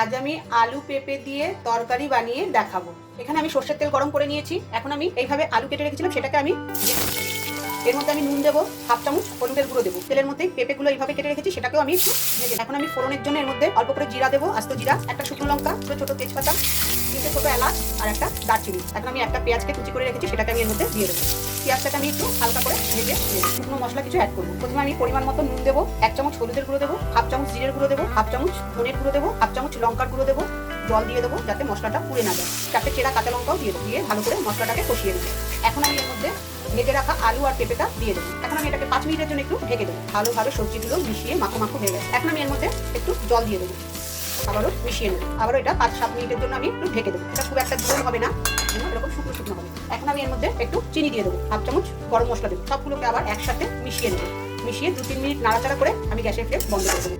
আজ আমি আলু পেঁপে দিয়ে তরকারি বানিয়ে দেখাবো। এখানে আমি সর্ষের তেল গরম করে নিয়েছি। এখন আমি এইভাবে আলু কেটে রেখেছিলাম, সেটাকে আমি এর মধ্যে আমি নুন দেবো, হাফ চামচ হলুদের গুঁড়ো দেবো। তেলের মধ্যে পেঁপেগুলো এইভাবে কেটে রেখেছি, সেটাকেও আমি একটু ভেজে এখন আমি ফোড়নের জন্য এর মধ্যে অল্প করে জিরা দেবো, আস্ত জিরা, একটা শুকনো লঙ্কা ছোটো ছোটো তেজপাতা, তিনটে ছোটো এলাচ আর একটা দারচিনি। এখন আমি একটা পেঁয়াজকে কুচি করে রেখেছি, সেটাকে আমি এর মধ্যে দিয়ে দেবো। পেঁয়াজটাকে আমি একটু হালকা করে ভেজে শুকনো মশলা কিছু অ্যাড করব। প্রথমে আমি পরিমাণ মতো নুন দেবো, এক চামচ হলুদের গুঁড়ো দেবো, হাফ চামচ জিরের গুঁড়ো দেবো, হাফ চামচ ধনের গুঁড়ো দেবো, হাফ চামচ লঙ্কার গুঁড়ো দেবো, জল দিয়ে দেবো যাতে মশলাটা পুড়ে না যায়। চারটে চেরা কাঁচা লঙ্কাও দিয়ে দেবো, দিয়ে ভালো করে মশলাটাকে কষিয়ে নেব। এখন আমি এর মধ্যে ভেজে রাখা আলু আর পেঁপেটা দিয়ে দেবো। এখন আমি এটাকে পাঁচ মিনিটের জন্য একটু ঢেকে দেবো। ভালোভাবে সবজিগুলো মিশিয়ে মাখো মাখো হয়ে গেছে। এখন আমি এর মধ্যে একটু জল দিয়ে দেবো। আবারও মিশিয়ে নেব। আবারও এটা পাঁচ সাত মিনিটের জন্য আমি একটু ঢেকে দেবো। এটা খুব একটা জোর হবে না। এখন আমি এর মধ্যে একটু চিনি দিয়ে দেবো। হাফ চামচ গরম মশলা দেবো। সবগুলোকে আবার একসাথে মিশিয়ে নেব। মিশিয়ে দু তিন মিনিট নাড়াচাড়া করে আমি গ্যাসের ফ্লেম বন্ধ করে দেবো।